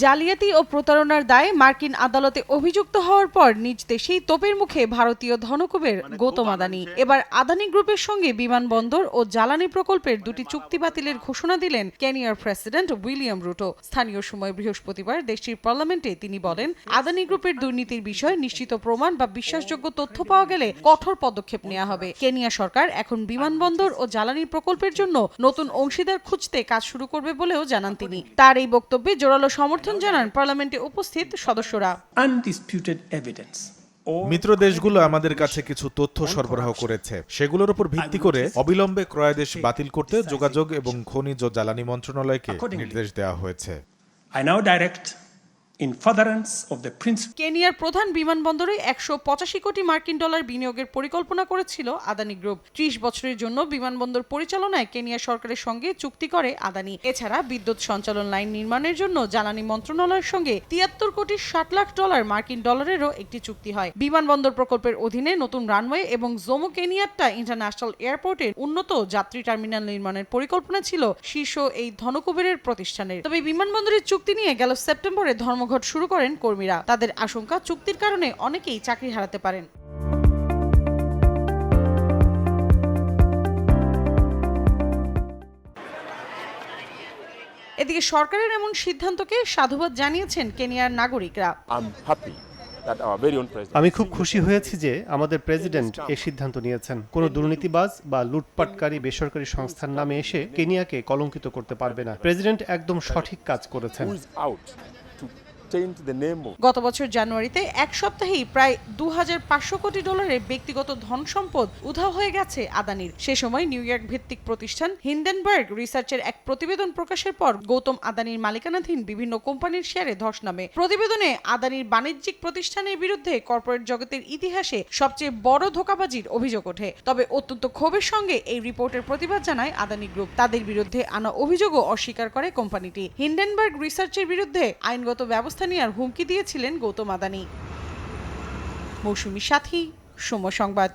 জালিয়াতি ও প্রতারণার দায়ে মার্কিন আদালতে অভিযুক্ত হওয়ার পর নিজ দেশেই তোপের মুখে ভারতীয় ধনকুবের গৌতম আদানি। এবার আদানি গ্রুপের সঙ্গে বিমানবন্দর ও জ্বালানি প্রকল্পের দুটি চুক্তি বাতিলের ঘোষণা দিলেন কেনিয়ার প্রেসিডেন্ট উইলিয়াম রুটো। স্থানীয় সময় বৃহস্পতিবার দেশটির পার্লামেন্টে তিনি বলেন আদানি গ্রুপের দুর্নীতির বিষয়ে নিশ্চিত প্রমাণ বা বিশ্বাসযোগ্য তথ্য পাওয়া গেলে কঠোর পদক্ষেপ নেওয়া হবে। কেনিয়া সরকার এখন বিমানবন্দর ও জ্বালানি প্রকল্পের জন্য নতুন অংশীদার খুঁজতে কাজ শুরু করবে বলেও জানান তিনি। তার এই বক্তব্যে জোরালো সমর্থন জানান পার্লামেন্টে উপস্থিত সদস্যরা। আনডিসপিউটেড এভিডেন্স মিত্র দেশগুলো আমাদের কাছে কিছু তথ্য সরবরাহ করেছে। সেগুলোর উপর ভিত্তি করে অবিলম্বে ক্রয়াদেশ বাতিল করতে যোগাযোগ এবং খনিজ ও জ্বালানি মন্ত্রণালয়কে নির্দেশ দেওয়া হয়েছে। I now direct, কেনিয়ার প্রধান বিমানবন্দরে একশো পঁচাশি কোটি মার্কিন ডলার বিনিয়োগের পরিকল্পনা করেছিল আদানি গ্রুপ। ত্রিশ বছরের জন্য বিমানবন্দর পরিচালনায় কেনিয়া সরকারের সঙ্গে চুক্তি করে আদানি। এছাড়া বিদ্যুৎ সঞ্চালন লাইন নির্মাণের জন্য জ্বালানি মন্ত্রণালয়ের সঙ্গে তিয়াত্তর কোটি ষাট লাখ ডলার মার্কিন ডলারেরও একটি চুক্তি হয়। বিমানবন্দর প্রকল্পের অধীনে নতুন রানওয়ে এবং জোমো কেনিয়াট্টা ইন্টারন্যাশনাল এয়ারপোর্টের উন্নত যাত্রী টার্মিনাল নির্মাণের পরিকল্পনা ছিল শীর্ষ এই ধনকুবেরের প্রতিষ্ঠানের। তবে বিমানবন্দরের চুক্তি নিয়ে গেল সেপ্টেম্বরে ধর্মঘট শুরু করেন কর্মীরা। তাদের আশঙ্কা চুক্তির কারণে অনেকেই চাকরি হারাতে পারেন। এদিকে সরকারের এমন সিদ্ধান্তকে সাধুবাদ জানিয়েছেন কেনিয়ার নাগরিকরা. আমি খুব খুশি হয়েছি যে আমাদের প্রেসিডেন্ট এই সিদ্ধান্ত নিয়েছেন। কোনো দুর্নীতিবাজ বা লুটপাটকারী বেসরকারি সংস্থার নামে এসে কেনিয়াকে কলঙ্কিত করতে পারবে না। প্রেসিডেন্ট একদম সঠিক কাজ করেছেন। Taint the name of গত বছর জানুয়ারিতে এক সপ্তাহেই প্রায় দু হাজার পাঁচশো কোটি ডলারের ব্যক্তিগত ধন সম্পদ উধাও হয়ে গেছে আদানির। সে সময় নিউ ইয়র্ক ভিত্তিক প্রতিষ্ঠান হিন্ডেনবার্গ রিসার্চের এক প্রতিবেদন প্রকাশের পর গৌতম আদানির মালিকানাধীন বিভিন্ন কোম্পানির শেয়ারে ধস নামে। প্রতিবেদনে আদানির বাণিজ্যিক প্রতিষ্ঠানের বিরুদ্ধে কর্পোরেট জগতের ইতিহাসে সবচেয়ে বড় ধোকাবাজির অভিযোগ ওঠে। তবে অত্যন্ত ক্ষোভের সঙ্গে এই রিপোর্টের প্রতিবাদ জানায় আদানি গ্রুপ। তাদের বিরুদ্ধে আনা অভিযোগও অস্বীকার করে কোম্পানিটি। হিন্ডেনবার্গ রিসার্চের বিরুদ্ধে আইনগত ব্যবস্থা নেওয়ার হুমকি দিয়েছিলেন গৌতম আদানি। মৌসুমী সাথী সময় সংবাদ।